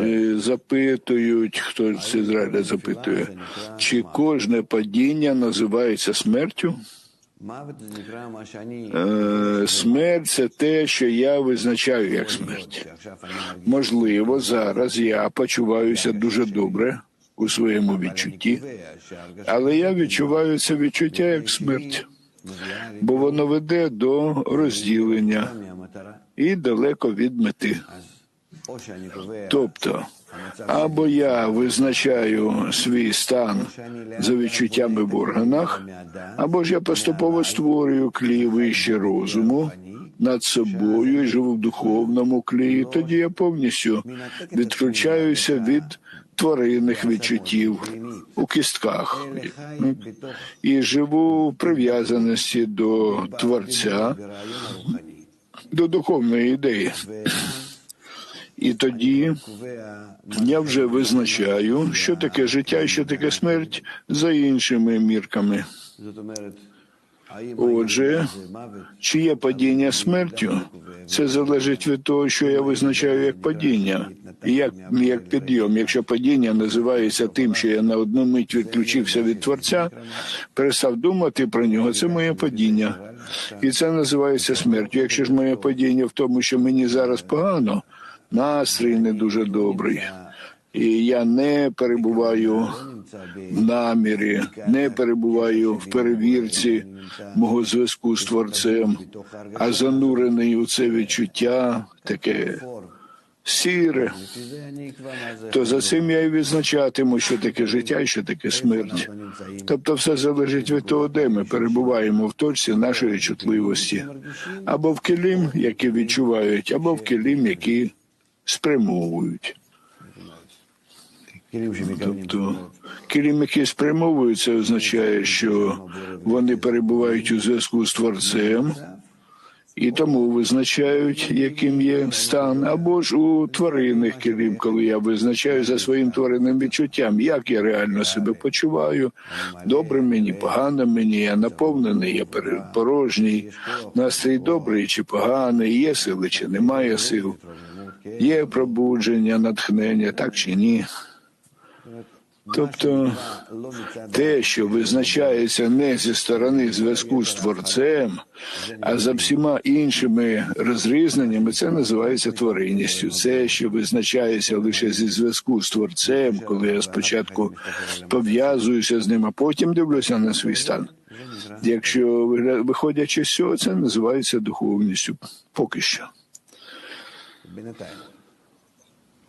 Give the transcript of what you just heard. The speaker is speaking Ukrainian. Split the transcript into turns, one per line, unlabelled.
Е, запитують, хто з Ізраїля запитує, чи кожне падіння називається смертю? Е, смерть це те, що я визначаю як смерть. Можливо, зараз я почуваюся дуже добре у своєму відчутті, але я відчуваю це відчуття як смерть, бо воно веде до розділення і далеко від мети. Тобто, або я визначаю свій стан за відчуттями в органах, або ж я поступово створюю клій вище розуму над собою і живу в духовному клії. Тоді я повністю відключаюся від тваринних відчуттів у кістках і живу в прив'язаності до творця, до духовної ідеї. І тоді я вже визначаю, що таке життя і що таке смерть за іншими мірками. Отже, чи є падіння смертю, це залежить від того, що я визначаю як падіння, і як, як підйом. Якщо падіння називається тим, що я на одну мить відключився від Творця, перестав думати про нього, це моє падіння. І це називається смертю. Якщо ж моє падіння в тому, що мені зараз погано, настрій не дуже добрий, і я не перебуваю в намірі, не перебуваю в перевірці мого зв'язку з творцем, а занурений у це відчуття таке сіре. То за цим я і відзначатиму, що таке життя, і що таке смерть. Тобто, все залежить від того, де ми перебуваємо в точці нашої чутливості, або в килім, які відчувають, або в килім, які спрямовують. Тобто керівники який спрямовується, означає, що вони перебувають у зв'язку з творцем і тому визначають, яким є стан, або ж у тваринних килим, коли я визначаю за своїм тваринним відчуттям, як я реально себе почуваю, добре мені, погано мені, я наповнений, я порожній, настрій добрий чи поганий, є сили, чи немає сил, є пробудження, натхнення, так чи ні. Тобто те, що визначається не зі сторони зв'язку з творцем, а за всіма іншими розрізненнями, це називається тваринністю, Це, що визначається лише зі зв'язку з творцем, коли я спочатку пов'язуюся з ним, а потім дивлюся на свій стан. Якщо виходячи з цього, це називається духовністю поки що.